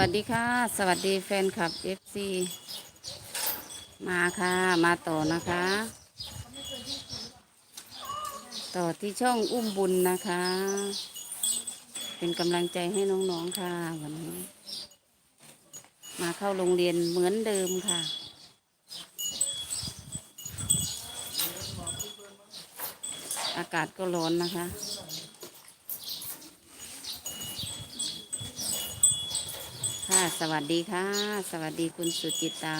สวัสดีค่ะ สวัสดีแฟนคลับ FC มาค่ะ มาต่อนะคะ ต่อที่ช่องอุ้มบุญนะคะ เป็นกำลังใจให้น้องๆค่ะวันนี้ มาเข้าโรงเรียนเหมือนเดิมค่ะอากาศก็ร้อนนะคะ ค่ะ สวัสดีค่ะ สวัสดีคุณสุจิตา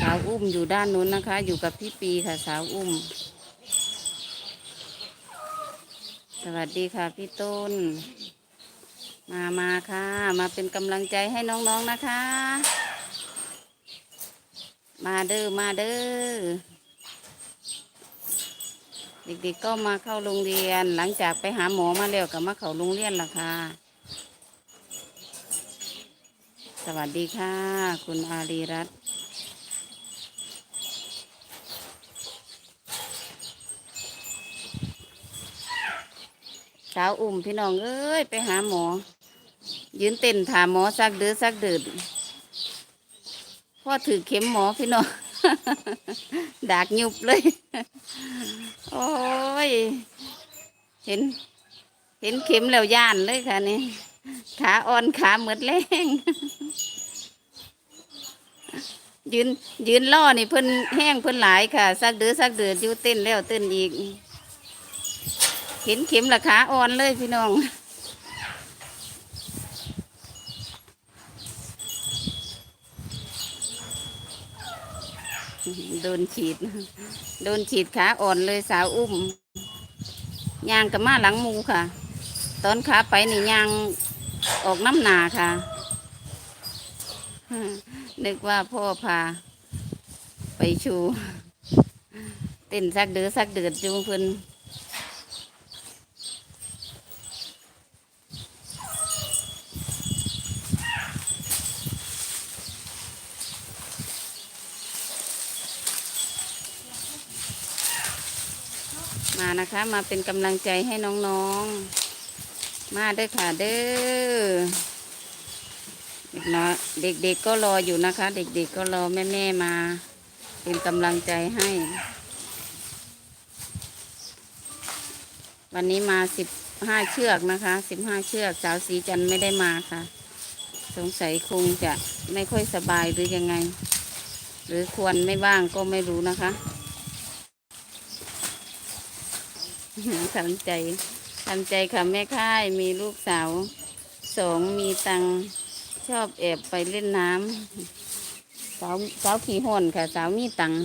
สาวอุ้มอยู่ด้านนู้นนะคะ อยู่กับพี่ปีค่ะสาวอุ้ม สวัสดีค่ะพี่ต้น มามาค่ะ มาเป็นกำลังใจให้น้องๆนะคะ มาเด้อมาเด้อ เด็กๆก็มาเข้าโรงเรียนหลังจากไปหาหมอมาแล้วก็มาเข้าโรงเรียนล่ะค่ะ สวัสดีค่ะ คุณอารีรัตน์สาวอุ่มพี่น้องเอ้ยไปหาหมอ ยืนเต้นถามหมอสักเดือสักเดือดพ่อถือเข็มหมอพี่น้อง ดากยุบเลย โอ้ย เห็น เห็นเข็มแล้วย่านเลยค่ะนี่ ขาอ่อนขาเหมือดแรงยืนยืนล่อนี่เพิ่นแห้งเพิ่นหลายค่ะสักเดือสักเดืออยู่เต้นแล้วเต้นอีก เห็นเข็มละขาอ่อนเลยพี่น้อง โดนฉีด โดนฉีดขาอ่อนเลยสาวอุ้มยางกับมาหลังมูค่ะ ตอนขาไปนี่ยางออกน้ำหนาค่ะนึกว่าพ่อพา ไปชู เต้นสักเดือสักเดือดจูเพื่อน มาเป็นกำลังใจให้น้องๆ มาเด้อค่ะเด้อเด็กน้อยเด็กๆก็รออยู่นะคะ เด็กๆก็รอแม่ๆมา เป็นกำลังใจให้ วันนี้มาสิบห้าเชือกนะคะสิบห้าเชือกสาวสีจันไม่ได้มาค่ะ สงสัยคงจะไม่ค่อยสบายหรือยังไง หรือควรไม่ว่างก็ไม่รู้นะคะ ทำใจทำใจค่ะแม่ค่ายมีลูกสาวสองมีตังชอบแอบไปเล่นน้ำสาวสาวขี่ห่นค่ะ สาวมีตังค์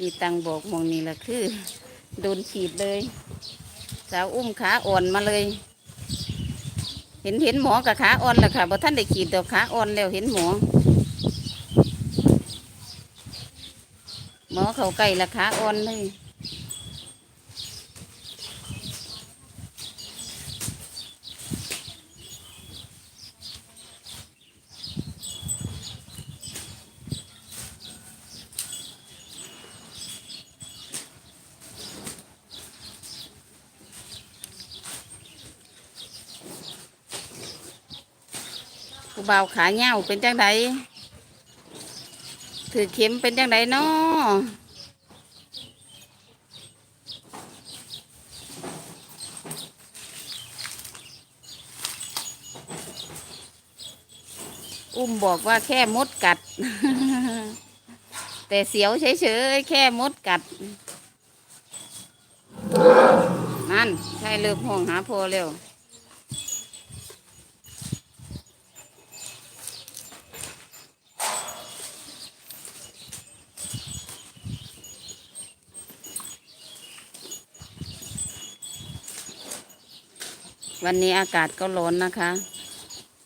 มี ตังบอกมองนี่แหละคือ โดนฉีดเลย สาวอุ้มขาอ่อนมาเลย เห็นเห็นหมอกับขาอ่อนแล้วค่ะบ่ท่านได้ขีดดอกขาอ่อนแล้วเห็นหมอ หมอเขาไกล้ละขาอ่อนเลย ผู้บ่าวขาเหี่ยวเป็นจังไดถือเข็มเป็นจังไดเนาะอุ้มบอกว่าแค่มดกัด แต่เสียวเฉยๆแค่มดกัด นั่นใช่เลิกห้องหาพอเร็ว วันนี้อากาศก็ร้อนนะคะ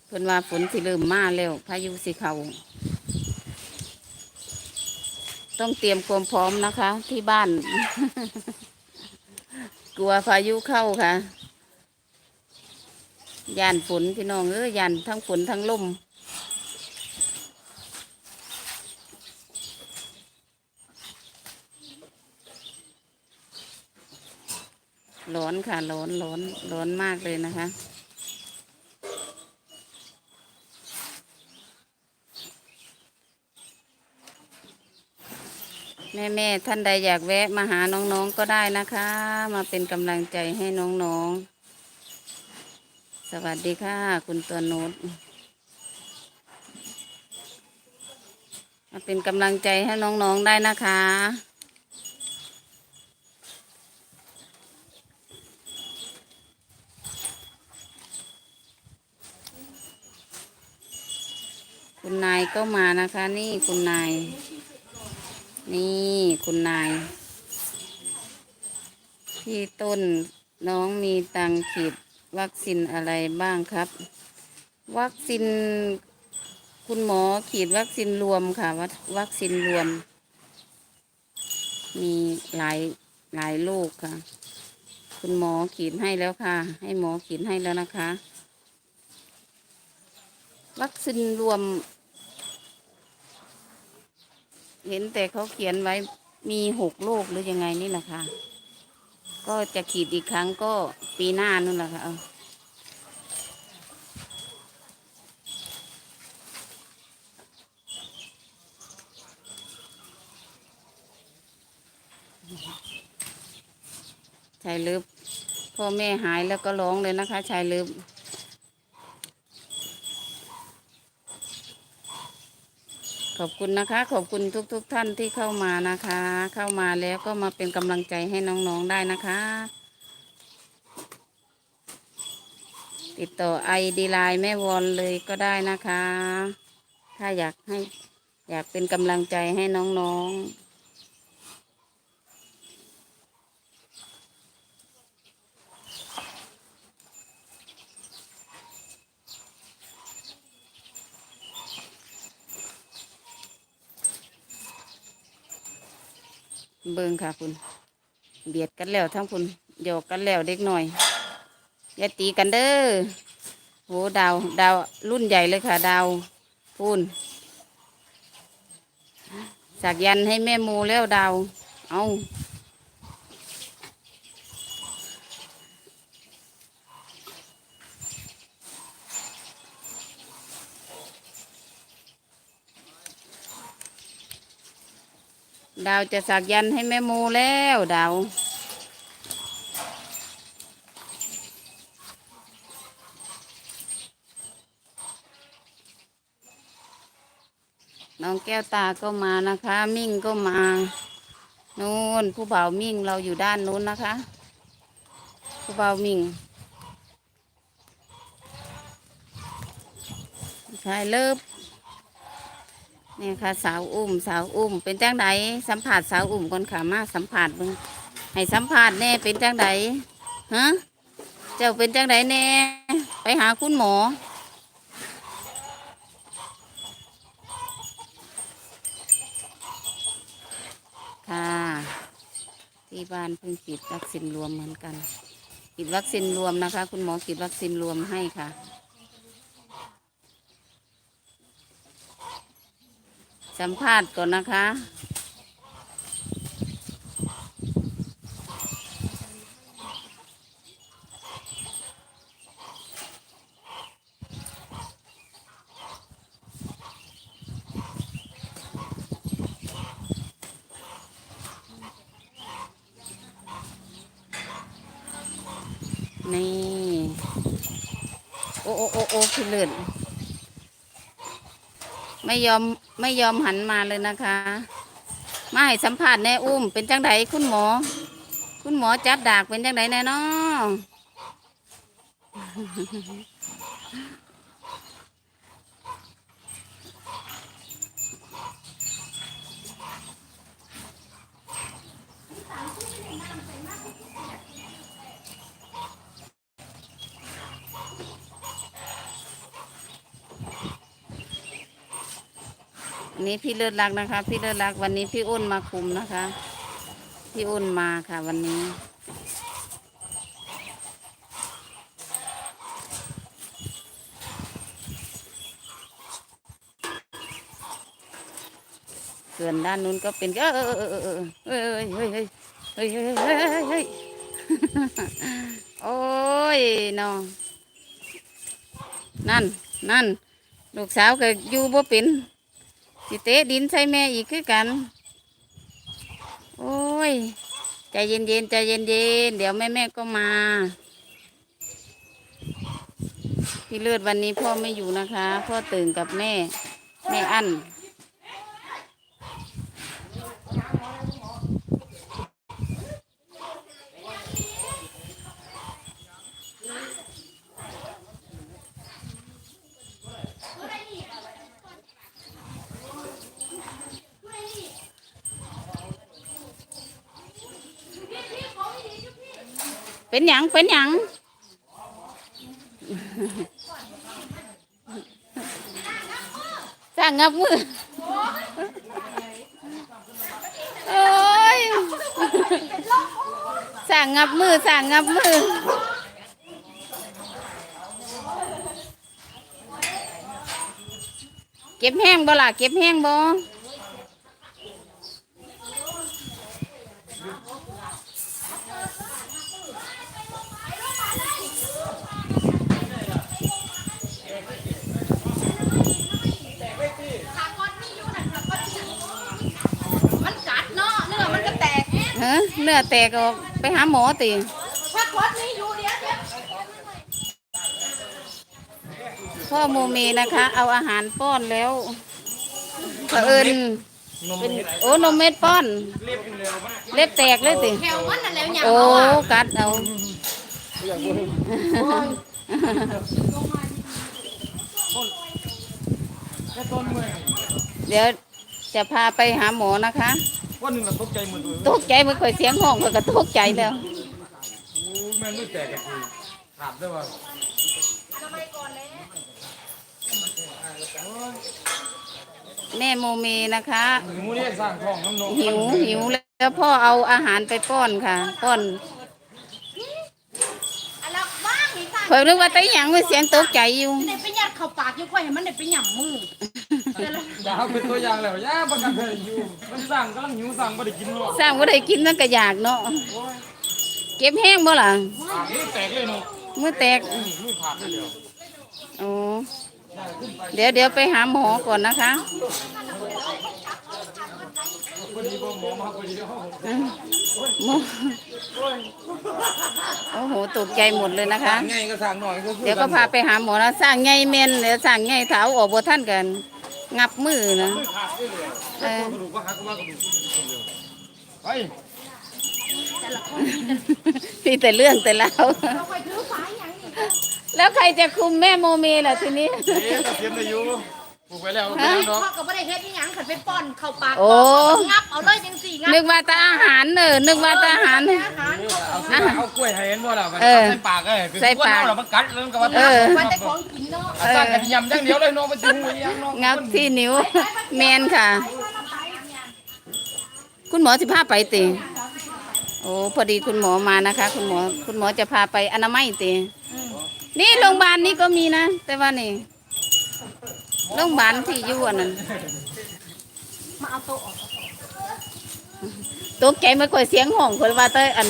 เพิ่นว่าฝนสิเริ่มมาแล้วพายุสิเขาต้องเตรียมความพร้อมนะคะ ที่บ้าน กลัวพายุเข้าค่ะยานฝนพี่น้องเอ้ยยานทั้งฝนทั้งลม ร้อนค่ะ ร้อนร้อนร้อนมากเลยนะคะ แม่แม่ท่านใดอยากแวะมาหาน้องๆก็ได้นะคะ มาเป็นกำลังใจให้น้องๆ สวัสดีค่ะ คุณตัวโน้ตมาเป็นกำลังใจให้น้องๆได้นะคะ คุณนายก็มานะคะ นี่คุณนาย นี่คุณนาย พี่ต้นน้องมีตังค์ฉีดวัคซีนอะไรบ้างครับ วัคซีนคุณหมอฉีดวัคซีนรวมค่ะวัวัคซีนรวม มีหลายหลายโรคค่ะ คุณหมอขีดให้แล้วค่ะ ให้หมอขีดให้แล้วนะคะ วัคซีนรวม เห็นแต่เขาเขียนไว้มีหกโรคหรือยังไงนี่แหละค่ะ ก็จะขีดอีกครั้งก็ปีหน้านู่นแหละค่ะชายลึบพ่อแม่หายแล้วก็ร้องเลยนะคะชายลึบ ขอบคุณนะคะ ขอบคุณทุกๆทท่านที่เข้ามานะคะ เข้ามาแล้วก็มาเป็นกำลังใจให้น้องๆได้นะคะ ติดต่อไอดีไลน์แม่วอนเลยก็ได้นะคะ ถ้าอยากให้อยากเป็นกำลังใจให้น้องๆ เบิ่งค่ะคุณเบียดกันแล้วทั้งคุณหยอกกันแล้วเด็กหน่อยอย่าตีกันเด้อโหดาว ดาวรุ่นใหญ่เลยค่ะ ดาวพูนสักยันให้แม่มูแล้วดาว เอา ดาวจะสักยันให้แม่มูแล้วดาวน้องแก้วตาก็มานะคะ มิ่งก็มานู่นผู้บ่าวมิ่งเราอยู่ด้านนู้นนะคะ ผู้บ่าวมิ่งชายเลิฟ นี่ค่ะสาวอุ้มสาวอุ้ม เป็นจังไดสัมผัสสาวอุ้มก่อนค่ะมาสัมผัสเบิ่งให้สัมผัสแน่เป็นจังไดฮะเจ้าเป็นจังไดแน่ไปหาคุณหมอ ค่ะ ที่บ้านเพิ่งฉีดวัคซีนรวมเหมือนกันฉีดวัคซีนรวมนะคะ คุณหมอฉีดวัคซีนรวมให้ค่ะ สัมภาษณ์ก่อนนะคะ นี่ โอ้โอ้โอ้โอ้พี่เลื่อนไม่ยอม ไม่ยอมหันมาเลยนะคะ มาให้สัมผัสแน่อุ้ม เป็นจังไดคุณหมอ คุณหมอจับดากเป็นจังไดแน่นอ อันนี้พี่เลิศรักนะคะ พี่เลิศรักวันนี้พี่อุ่นมาคุมนะคะ พี่อุ่นมาค่ะวันนี้ ส่วนด้านนู้นก็เป็นเออเออเออเออเเฮ้ยเฮ้ยเฮ้ยเฮ้ยเฮ้ยโอ้ยน้องนั่นนั่นลูกสาวก็อยู่บ่เป็น สิเตะดินใส่แม่อีกคือกัน โอ้ย ใจเย็นๆใจเย็นๆเดี๋ยวแม่แม่ก็มา พี่เลือดวันนี้พ่อไม่อยู่นะคะ พ่อตื่นกับแม่ แม่อั้น เป็นหยังเป็นหยังสร้างงับมือโอ้ยสร้างงับมือสร้างงับมือเก็บแห้งบ่ล่ะเก็บแห้งบ่ มันกัดเนาะเนื้อมันก็แตก เฮ้เนื้อแตกออกไปหาหมอติถ้าคดนี่อยู่เดี๋ยวเดี๋ยวพ่อโมเมนะคะ เอาอาหารป้อนแล้วเผอิญเป็นโอ้นมเม็ดป้อน เล็บแตกเลยติแถวมันนั่นแล้วหยังโอ้เอาอะกัดเอาเดี๋ยวจะพาไปหาหมอนะคะ วันหนึ่งเราตกใจหมดเลยตกใจเมื่อค่อยเสียงห้องข้อยก็ตกใจแล้ว โอ้แม่งไม่แตกกันทีขาดได้ว่าแม่โมเมนะคะหนูเนี่ยสร้างท้องน้ำนมหิวหิวแล้วพ่อเอาอาหารไปป้อนค่ะ ป้อนอันละบ้างนี่ค่ะเพิ่งนึกว่าแต่หยังว่าเสียงตกใจอยู่มันได้ไปยัดเข้าปากอยู่ค่อยให้มันได้ไปหย่ำมือเดี๋ยวละอย่าเอาเป็นตัวอย่างแล้วอย่าประกันเธออยู่มันสั่งกำลังหิวสั่งไม่ได้กินหรอกสร้างว่าได้กินนั่นก็อยากเนาะเก็บแห้งบ่ล่ะปากมือแตกเลยเนาะมือแตกมือขาดเลยเดียวโอ้เดี๋ยวเดี๋ยวไปหาหมอก่อนนะคะ พอดีบ่หมอมาพอดีเขาอืมหมอโอ้โหตกใจหมดเลยนะคะไงก็สั่งหน่อยก็คือเดี๋ยวก็พาไปหาหมอนะสร้างไงเมนเดี๋ยวสร้างไงเท้าออกบ่ท่านกัน งับมือนะขาดเลยเลยเออกระดูกก็หักก็ว่ากระดูกไปมีแต่เรื่องแต่เล่าวเราไปถือฝายหยังนี่แล้วใครจะคุมแม่โมเมล่ะทีนี้เอ๊ะเสียมได้อยู่ ปลูกไปแล้วไปฮะแล้วเนาะพ่อก็ไม่ได้เฮ็ดนี่หยังขันไปป้อนเข้าปากโอ้ งับเอาเลยจังสี่งับนึกว่าแต่อาหารเนอะนึกว่าแต่อาหารอาหารเขาเอาสิเอากล้วยให้เห็นบ่ล่ะมันเออใส่ปากเลยใส่ปากแล้วมันกัดแล้วมันก็ว่าเออไว้แต่ของกินเนาะอาจารย์กันยำอย่างเดียวเลยเนาะมันจะหูยังเนาะงับที่นิ้ว แมนค่ะ คุณหมอสิพาไปติ โอ้พอดีคุณหมอมานะคะ คุณหมอคุณหมอจะพาไปอนามัยตินี่โรงพยาบาลนี้ก็มีนะ แต่ว่านี่ โรงพยาบาลที่อยู่อันนั้นมาเอาโต๊ะออกตกใจไม่ค่อยเสียงห้องคนว่าแต่อัน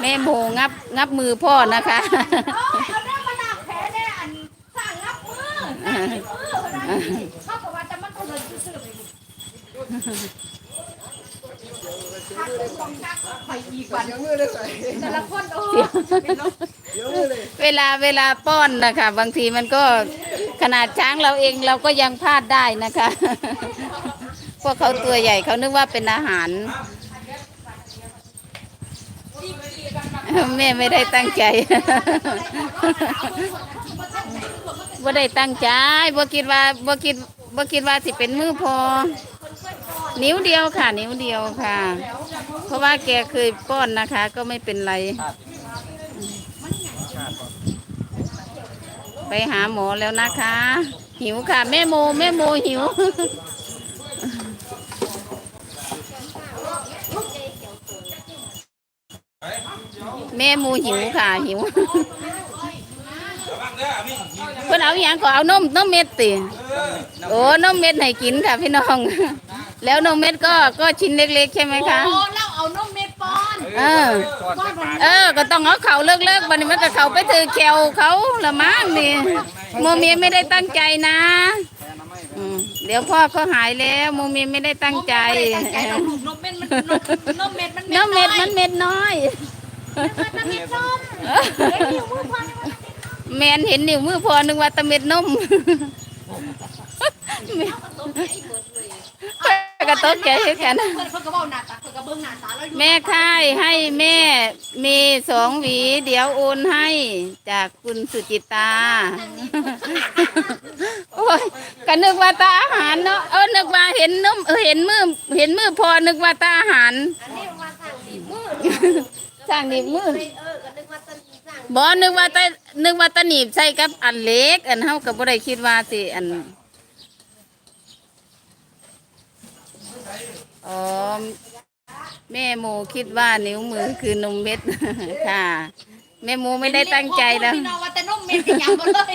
แม่โมงับงับมือพ่อนะคะเอาเอาเรื่องมาหนักแผลเนี่ยอันสั่งงับมือสั่งมือเขาบอกว่าจะมันก็เลยซื่อๆไปดิไปอีกวัน แต่ละคนโอ้เวลาเวลาป้อนนะคะบางทีมันก็ขนาดช้างเราเองเราก็ยังพลาดได้นะคะ พวกเขาตัวใหญ่เขานึกว่าเป็นอาหาร แม่ไม่ได้ตั้งใจบ่ได้ตั้งใจบ่คิดว่าบ่คิดบ่คิดว่าสิเป็นมือพอ นิ้วเดียวค่ะ นิ้วเดียวค่ะ เพราะว่าแกเคยป้อนนะคะ ก็ไม่เป็นไร ไปหาหมอแล้วนะคะ หิวค่ะ แม่โมแม่โมหิว แม่หมูหิวค่ะหิวเพิ่นเอาอย่างก็เอานมนมเม็ดติโอ้นมเม็ดให้กินค่ะพี่น้อง แล้วนมเม็ดก็ก็ชิ้นเล็กๆ ใช่ไหมคะ โอ้เราเอานมเม็ดป้อนเออเออ ก็ต้องเอาเขาเลิกๆบัดนี้มันก็เขาไปถือแควเขาละมั้งนี่โมเมียไม่ได้ตั้งใจนะอืมเดี๋ยวพ่อก็หายแล้วโมเมียไม่ได้ตั้งใจตั้งใจเอาลูกนมเม็ดมันนมเม็ดมันน้ำเม็ดมันเม็ดน้อยมันเม็ดนมเอ้ยนิ้วมือพันแมนเห็นนิ้วมือพอนึกว่าแตะเม็ดนม กระตกใจคือกันเพิ่นเพิ่นก็บอกหน้าตาเพิ่นก็เบิ่งหน้าตาแล้วอยู่แม่ค่ายให้แม่มีสองหวี เดี๋ยวโอนให้จากคุณสุจิตา โอ้ยก็นึกว่าตาอาหารเนาะเออนึกว่าเห็นนมเออเห็นมือเห็นมือพอนึกว่าตาอาหารอันนี้มาสั่งดีมือสร้างหนีบมือเออก็นึกว่าสั่งสั่งบอนึกว่าตานึกว่าตาหนีบใส่กับอันเล็ก อันเฮาก็บ่ได้คิดว่าสิอัน อ๋อ แม่โมคิดว่านิ้วมือคือนมเม็ด ค่ะ แม่โมไม่ได้ตั้งใจแล้ว พี่น้องว่าแต่นมเม็ดก็ยังบ่เลย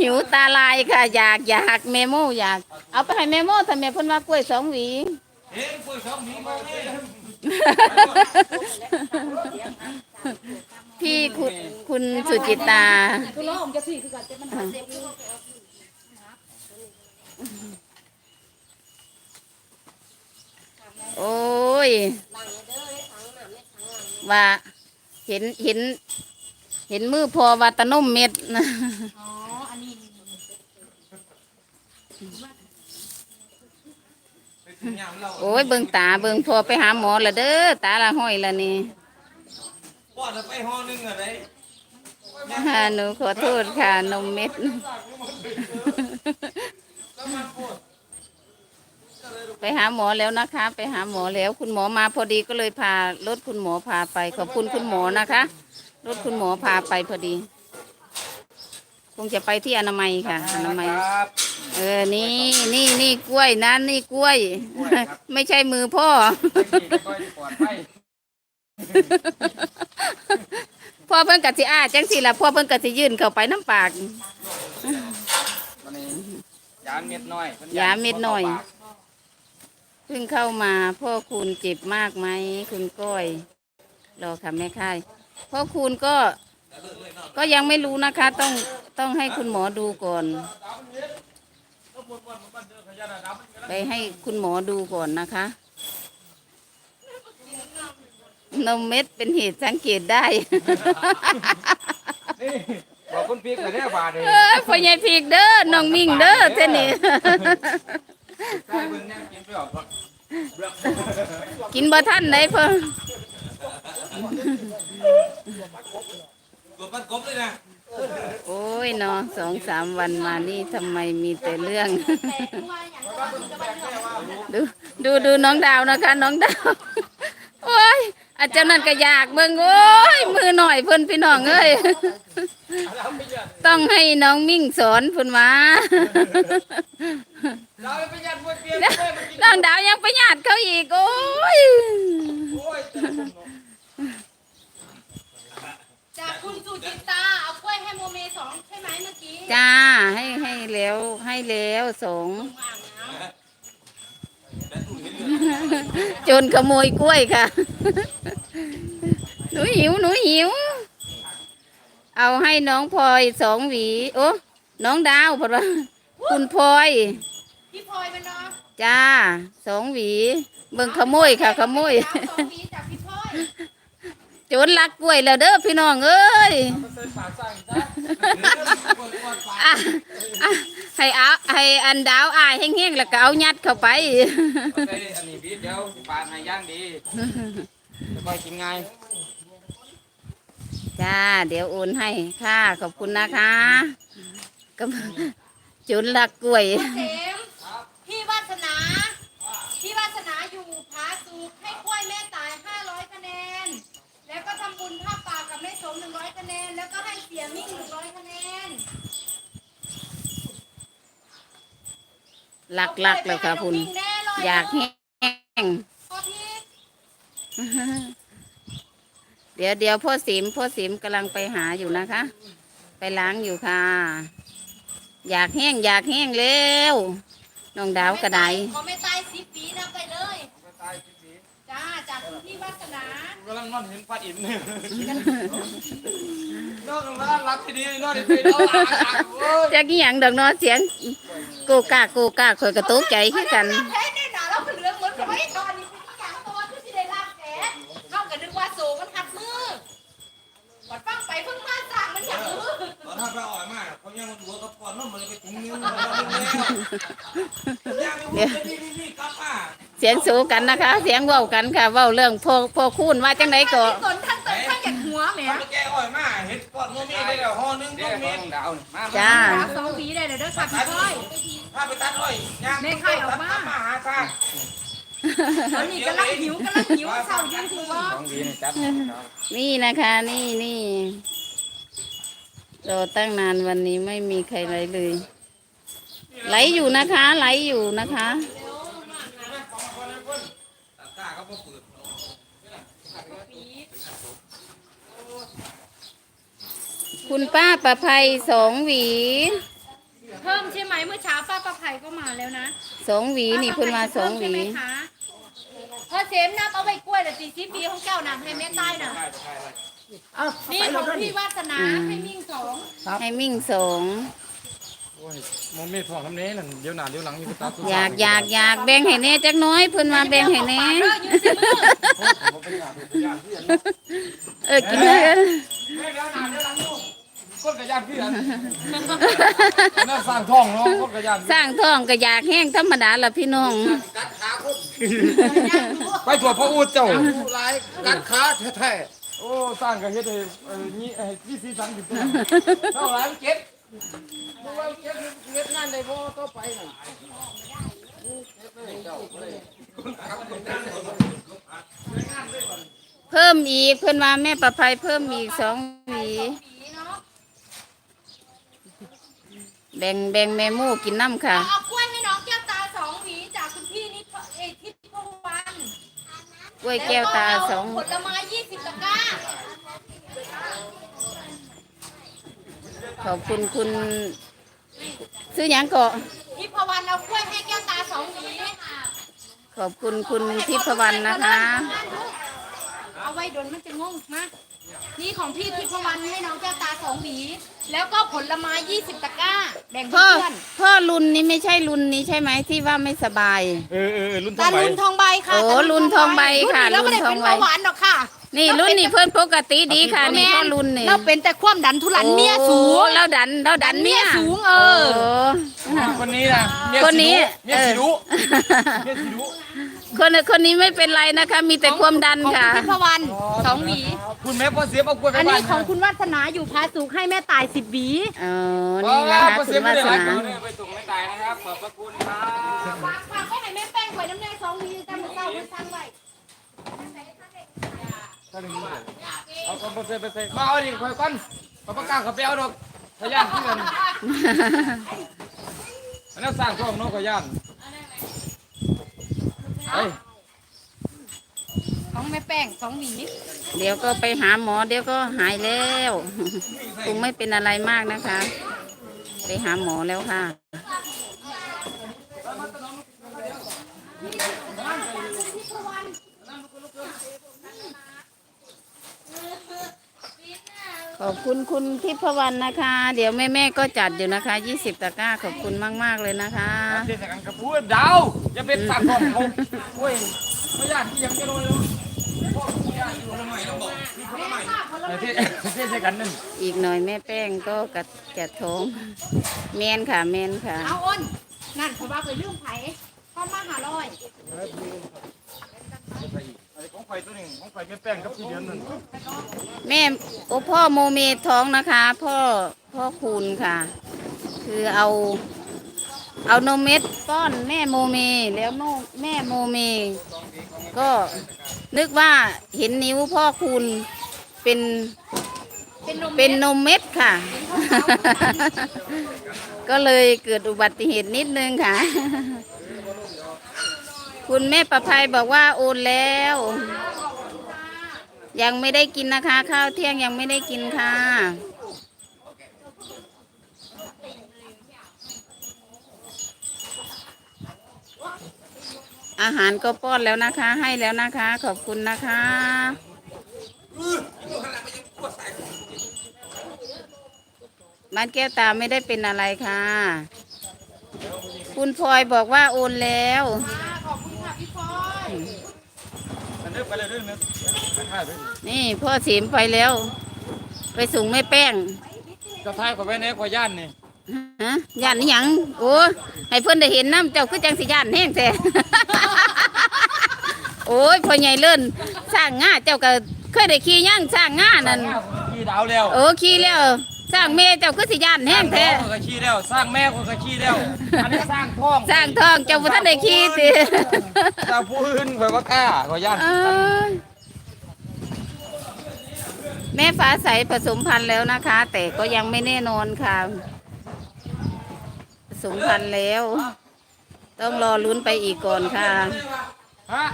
หิวตาลายค่ะ อยากอยากแม่โมอยาก เอาไปให้แม่โมทำไมเพิ่นว่ากล้วยสองหวี เฮ้ยปุ้ยสองหมีมาแม่พี่คุณคุณสุจิตา คือล้อมจะสิคือกันแต่มันหาเซฟ โอ้ย ว่าเห็นเห็น เห็นมือพอว่าตะนุ่มเม็ดนะอ๋อ อันนี้ไปถึงยามเราโอ้ยเบิ่งตาเบิ่งพอไปหาหมอละเด้อตาละห้อยละนี่ป้อนไปห่อหนึงอะไรอ่าหนูขอโทษค่ะนมเม็ด ไปหาหมอแล้วนะคะ ไปหาหมอแล้วคุณหมอมาพอดีก็เลยพารถคุณหมอพาไป ขอบคุณคุณหมอนะคะรถคุณหมอพาไปพอดี คงจะไปที่อนามัยค่ะ อนามัย ครับเออ นี่นี่นี่กล้วยนะนี่กล้วย ไม่ใช่มือพ่อนี่ก็ค่อยปลอดภัยพ่อเพิ่นกะสิอ้าจังสิล่ะพ่อเพิ่นกะสิยื่นเข้าไปน้ำปากวันนี้ ยาเม็ดน้อยพิ่ยาเม็ดน้อย เพิ่งเข้ามา พ่อคุณเจ็บมากไหมคุณก้อยรอค่ะแม่ค่ายพ่อคุณก็ ก็ยังไม่รู้นะคะ ต้องต้องให้คุณหมอดูก่อน ไปให้คุณหมอดูก่อนนะคะ นมเม็ดเป็นเหตุสังเกตได้ นี่ บอกคุณพีกเลยเนี่ยบาทเลยเออพ่อใหญ่พีกเด้อน้องมิ่งเด้อเท่านี้ใช่เบิ่งเนี่ยกินไปออกก่อนกินบ่ทันได้เพิ่นกดปันกบเลยนะโอ้ยเนาะสองสามวันมานี่ทำไมมีแต่เรื่อง ดูดูดูน้องดาวนะคะ น้องดาว โอ้ย อาจารย์นั่นก็อยากเบิ่งโอ้ยมือหน่อยเพิ่นพี่น้องเอ้ยต้องให้น้องมิ่งสอนเพิ่นมาเราไปยัดมวยเปลี่ยนเลยมันกินน้องดาวยังประหยัดเขาอีกโอ้ยโอ้ยจากคุณสุจิตาเอากล้วยให้โมเมสองใช่ไหมเมื่อกี้จ้าให้ให้แล้วให้แล้วสองอ่างน้ำ โจนขโมยกล้วยค่ะ หนูหิว หนูหิว เอาให้น้องพลอยสองหวี โอ้น้องดาวพอดว่า คุณพลอยพี่พลอยมันเนาะจ้าสองหวี เบิ่งขโมยค่ะ ขโมย สองปีจากพี่พลอย โจรลักกล้วยแล้วเด้อพี่น้องเอ้ยใส่ปากสั่งจ้ะอะอะให้เอาให้อันดาวอายแห้งๆแล้วก็เอายัดเข้าไป ใส่อันนี้บีบเดี๋ยวปาดให้ย่างดีจะไปกินง่ายจ้า เดี๋ยวโอนให้ค่ะขอบคุณนะคะก็โจรลักกล้วย เสมพี่วาสนา พี่วาสนาอยู่ผาสุกให้กล้วยแม่ตาย 500 คะแนน แล้วก็ทำบุญผ้าป่ากับแม่สม100คะแนน แล้วก็ให้เสียมิ่ง100คะแนนหลักๆแล้วค่ะคุณ อยากแห้งพอพี่เดี๋ยวเดี๋ยวพ่อสิมพ่อสิมกำลังไปหาอยู่นะคะ ไปล้างอยู่ค่ะ อยากแห้งอยากแห้งเร็วน้องดาวกระไดขอไม่ตายสิบปีนะไปเลย จ้าจากคุณพี่วาสนากำลังนอนเห็นปัดอินเนี่ยนอนร้านรับทีดีนอนดีๆนอนอ่างๆโอ้ยจะกี่อย่างดอกเนอเสียงโกกากโกกากคอยกระตุกใจขึ้นกันแท้แน่หนาแล้วก็เหลืองเหมือนกับไอ้ตอนนี้เป็นกลางตัวคือสิได้ลากแขนเข้ากันนึกว่าโซมันหัดมือปัดฟังไปเพิ่งมาสั่งมันหัดมือตอนทำไปอ่อยมากเขายังมาดูกับก่อนนั่นมันเลยไปถุงนิ้วมันยังไม่พูดนี่นี่นี่กลับมาเสียงสูกันนะคะ เสียงเว้ากันค่ะเว้าเรื่องพ่อพ่อคูณว่าจังไดก็สนทั้งตนทั้งอยากหัวแหมเขาแกอ่อยมากเห็ดก่อนโมมีไปแล้วห่อนึงเดี๋ต้ยอวงมีของดาวนี่มาจ้าสองปีได้เลยเด้อค่ะพี่ก้อย ถ้าไปตัดอ้อยย่างตัดมาหาข้างตอนนี้กำลังหิวกำลังหิวเศร้ายืนถือว่าของดีนี่จับนี่นะคะนี่นี่รอตั้งนานวันนี้ไม่มีใครไหลเลยไหลอยู่นะคะไหลอยู่นะคะ ตัดกล้าเขาเปิด คุณป้าประภัยสองหวี เพิ่มใช่ไหมเมื่อเช้าป้าประภัยก็มาแล้วนะสองหวีนี่เพิ่นมาสองหวีใช่ไมคะพอเสมนับเอาไว้กล้วยแต่ตีสิบปีของเจ้าน่ะให้แม่ใต้น่ะนี่ของพี่วาสนาให้มิ่งสอง ให้มิ่งสองโอ้ ยมองไม่ทองทำเนี้นั่นเดี๋ยวหน้าเดี๋ยวหลังอยู่ตาอยากอยากอยากแบ่งให้แน่จักหน้อยเพิ่นมาแบ่งให้แน่เด้อยืนสิมือเออกินเลยกันเดี๋ยวหน้าเดี๋ยวหลังอยู่ก้นกระยานพี่อันนั่นสร้างท้องเนาะก้นกระยานสร้างท้องก็อยากแห้งธรรมดาล่ะพี่น้อง กัดขาคนไปตรวจพระอูดเจ้าลายกัดขาแท้โอ้สร้างกันเฮ็ดให้เอ่อนี่ไอ้ที่สีสันอยู่ตัวเท่าไหร่เก็บเฮ็ดงานได้บ่ต่อไปน่ะเพิ่มอีกเพิ่นว่าแม่ประภัยเพิ่มอีกสองหวีปีเนาะแบ่งแบ่งแม่หมู่กินน้ำค่ะ เอากล้วยให้น้องแก้วตาสองหวีจากคุณพี่นิดเอยทิพย์พวันกล้วยแก้วตาสอง ผลไม้ยี่สิบ ขอบคุณคุณ ซื้อหยังก็ทิพย์พวันเอากล้วยให้แก้วตาสองหวีขอบคุณคุณทิพวรรณนะคะ เอาไว้โดนมันจะงงมานี่ของพี่ทิพวรรณให้น้องแก้วตาสองหวี แล้วก็ผลไม้ยี่สิบตะกร้า แบ่งพ่อเพื่อนพ่อรุนนี่ไม่ใช่รุนนี้ใช่ไหมที่ว่าไม่สบาย เออเออรุ่นตาเท่าไหร่ ลุนทองใบค่ะโอ้ตาลุนทองใบค่ะรุ่นนี้แล้วไม่ได้ลุนทอเป็งนใบ เบาหวานหรอกค่ะ นี่รุ่นนี่เพิ่นปกติดีค่ะนี่พ่อรุนนี่เราเป็นแต่ความดันทุรันเมียสูงโอ้แล้วดันแล้วดันเมียดันเมียสูงเออโอ้คนนี้นะเมียคนนี้เมียสีดุเมียสีดุคนคนนี้ไม่เป็นไรนะคะ มีแต่ความดันของค่ะคุณทิพวรรณสองหวีคุณแม่พอเสียบเอากล้วยไปอันบ้านี้นของคุณวัฒนาอยู่พาสุกให้แม่ตายสิบหวีอ๋อนี่นะคะพอคุเสียณไม่วาได้สหลายนาคนเนี่ยไปส่งไม่ตายนะครับขอบพระคุณครับฝากฝากไว้ให้แม่แป้งไว้น้ำแดงสองหวีจำมือเก้าไว้สั่งไว้ เอาคนไปเซ็ไปเซ็มาเอาดิคอยก่อนปะปะกล้าขับไปเอาดอกขยันเพื่อนอันนั้นสร้างช่องน้องขยันเฮ้ยของแม่แป้งสองหวีเดี๋ยวก็ไปหาหมอเดี๋ยวก็หายแล้วคงไม่เป็นอะไรมากนะคะ ไปหาหมอแล้วค่ะ ขอบคุณคุณทิพวรรณนะคะ เดี๋ยวแม่แม่ๆก็จัดอยู่นะคะ20ตะกร้าขอบคุณมากๆเลยนะคะเทศกาลกระพูดดาวอย่าเป็นสร้างช่องเขาโอ้ยขยันที่ยังจะโดนเลยคนละใหม่ต้องบอกนี่คนละใหม่เทศเทศกาลนั่นอีกหน่อยแม่แป้งก็กัดจัดท้องแมนค่ะแมนค่ะ เอาอ้นนั่นเขาว่าไปเรื่องไผ่ข้อมาหาร้อย ของไฟตัวหนึ่งของไฟแม่แป้งกับที่เดือนนั่นแม่โอ้พ่อโมเมท้องนะคะ พ่อพ่อคูณค่ะ คือเอาเอานมเม็ดป้อนแม่โมเมแล้วโนแม่โมเม ก็นึกว่าเห็นนิ้วพ่อคูณเป็นเป็นนมเป็นนมเม็ดค่ะ ก็เลยเกิดอุบัติเหตุนิดนึงค่ะ คุณแม่ประภัยบอกว่าโอนแล้ว ยังไม่ได้กินนะคะ ข้าวเที่ยงยังไม่ได้กินค่ะ อาหารก็ป้อนแล้วนะคะ ให้แล้วนะคะ ขอบคุณนะคะบ้านแก้วตาไม่ได้เป็นอะไรค่ะ คุณพลอยบอกว่าโอนแล้วขอบคุณค่ะพี่พลอย นเลิกไปเลยเรื่องนึงไปถ่ายไปนี่พ่อสีมไปแล้ว ไปส่งแม่แป้งจะถ่ายกับไว้ในขอย่านนี่ฮะย่านนี่หยังโอ้ให้เพื่อนได้เห็นน้ำเจ้าคือจังสิย่านแห้งแท้โอ้ยพ่อใหญ่เลื่นสร้างง่าเจ้าก็เคยได้ขี่ย่างสร้างง่านั่นขี่ดาวแล้วโอ้ขี่แล้ว สร้างเมเจ้าคือสิย่านแห้งแท้คนก็ขี่แล้ว สร้างแม่คนก็ขี่แล้วอันนี้สร้างท้องสร้างทองเจ้าบ่ทันได้ขี่สิสร้างผู้อื่นข่อยว่ากล้าขอย่านเอ้ยแม่ฟ้าใสผสมพันธุ์แล้วนะคะ แต่ก็ยังไม่แน่นอนค่ะผสมพันธุ์แล้ว ต้องรอลุ้นไปอีกก่อนค่ะ ฮะ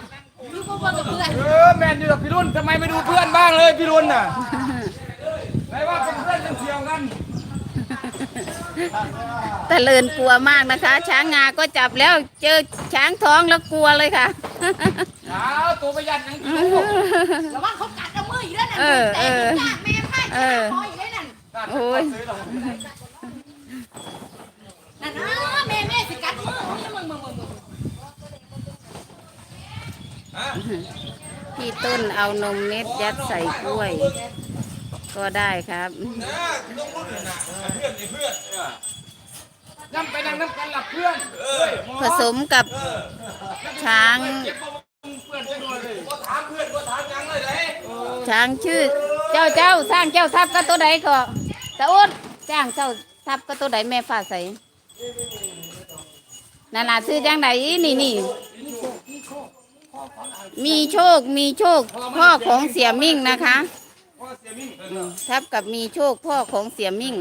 ดูพวกเพื่อนกับเพื่อนเออแมนอยู่กับพี่รุ่นทำไมไม่ดูเพื่อนบ้างเลยพี่รุ่นน่ะ ไหนว่าเป็นเพื่อนกันเที่ยวกันตะเลินกลัวมากนะคะ ช้างงาก็จับแล้วเจอช้างท้องแล้วกลัวเลยค่ะ สาวตัวประหยัดยังกินระวังเขากัดเอามืออีกแล้วนั่นเออแต่เออจ้าแม่ไพ่เออพลอยอีกแล้วนั่นโอ้ยนั่นนะแม่แม่สิกัดมือมึงมึงมึงมึงพี่ต้นเอานมเม็ดยัดใส่กล้วย ก็ได้ครับน้ำไปนั่งน้ำกันหลับเพื่อนเอ้ยผสมกับช้างเพื่อนไปด้วยเลยก็ถามเพื่อนก็ถามยังเลยเลยช้างชื่อ เจ้าเจ้าสร้างเจ้าทับก็ตัวใดก็ตะอ้นจ้างเจ้าทับก็ตัวใดแม่ฟ้าใสนั่นล่ะซื้อจังไดนี่นี่มีโชคมีโชคพ่อของเสียมิ่งนะคะ พ่อเสียมิ่งอืมทับกับมีโชคพ่อของเสียมิ่ง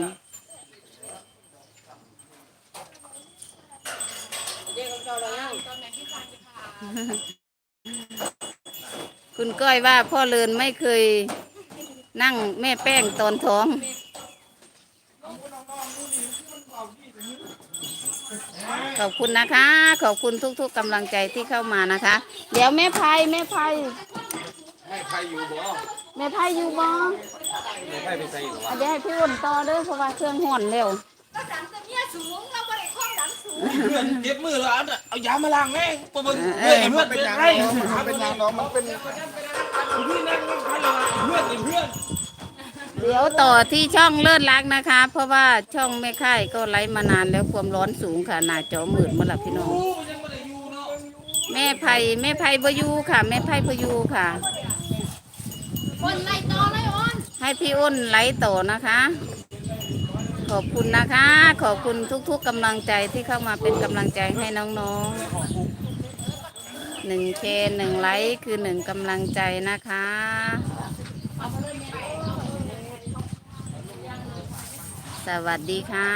คุณก้อยว่าพ่อเลินไม่เคยนั่งแม่แป้งตอนท้อง ขอบคุณนะคะ ขอบคุณทุก ๆกำลังใจที่เข้ามานะคะ เดี๋ยวแม่ไพแม่ไพให้ใครอยู่บ่ แม่ไพอยู่บ่ให้ใครไปใส่หรอวะอะเดี๋ยวให้พี่อุ่นต่อเด้อเพราะว่าเครื่องห่อนเร็วก็ดันแต่เนี่ยสูงเราไม่ได้ความดันสูงเพื่อนเจ็บมือแล้วเอาเอายามาล้างแม่งปะบึงเอเพื่ออนเพื่อนเป็นไงมันเป็นยังเนาะมันเป็นพี่นั่งนั่งพันเลยเพื่อนนี่เพื่อนเดี๋ยวต่อที่ช่องเลิศรักนะคะ เพราะว่าช่องแม่ค่ายก็ไลฟ์มานานแล้วความร้อนสูงค่ะหน้าจอมืดมาละพี่น้อง กูยังไม่ได้อยู่เนาะ แม่ไผ่แม่ไผ่บอยูค่ะ แม่ไผ่บอยูค่ะ คนไล่ต่อไล่อ้นให้พี่อ้นไลฟ์ต่อนะคะ ขอบคุณนะคะ ขอบคุณทุกๆกำลังใจที่เข้ามาเป็นกำลังใจให้น้องๆหนึ่งเคหนึ่งไลค์คือหนึ่งกำลังใจนะคะ สวัสดีค่ะ